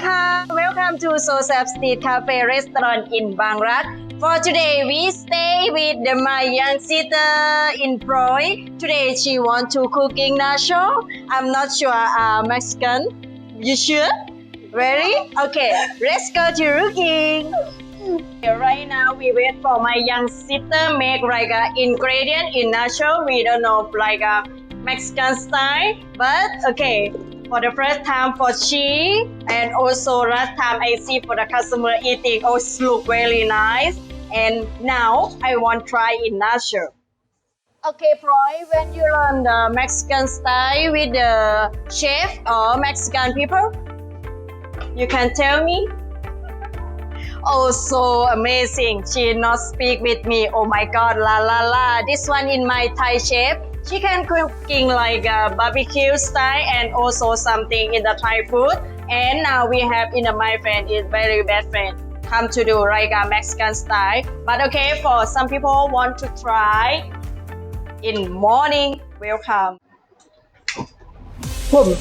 Sawadika. Welcome to Sosap Street Cafe Restaurant in Bangrat. For today, we stay with the, my young sister in Proy. Today, she want to cooking nacho. I'm not sure uh, Mexican. You sure? Ready? Okay, let's go to cooking. Right now, we wait for my young sister make like a ingredient in nacho. We don't know like a Mexican style, but okay. For the first time for she, and also last time I see for the customer eating, oh, it look very nice. And now I want try in nacho. Okay, Troy, when you learn the Mexican style with the chef or Mexican people, you can tell me. Oh, so amazing. She not speak with me. Oh my God, la la la. This one in my Thai chef. Can cooking like a barbecue style and also something in the Thai food. And now we have in the my friend is very best friend. Come to do like a Mexican style. But okay, for some people want to try in morning, welcome. Boom.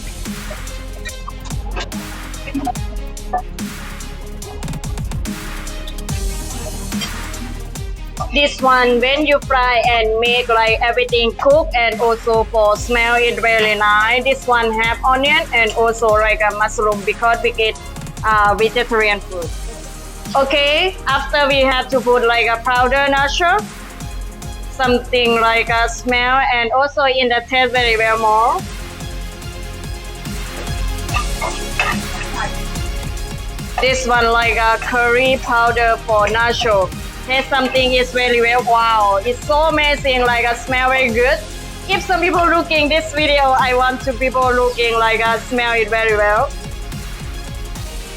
This one when you fry and make like everything cook and also for smell it really nice. This one have onion and also like a mushroom because we get uh, vegetarian food. Okay, after we have to put like a powder nacho, something like a smell and also in the taste very well more. This one like a curry powder for nacho. Taste something is very well. Wow, it's so amazing. Like a smell very good. If some people looking this video, I want to people looking like a smell it very well.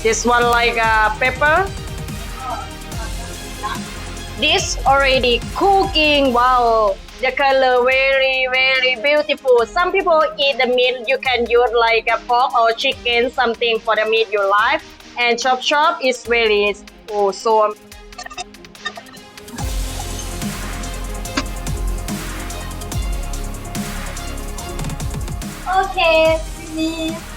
This one like a pepper. This already cooking. Wow, the color very very beautiful. Some people eat the meat. You can use like a pork or chicken, something for the meat you like. And chop chop is very oh so Okay.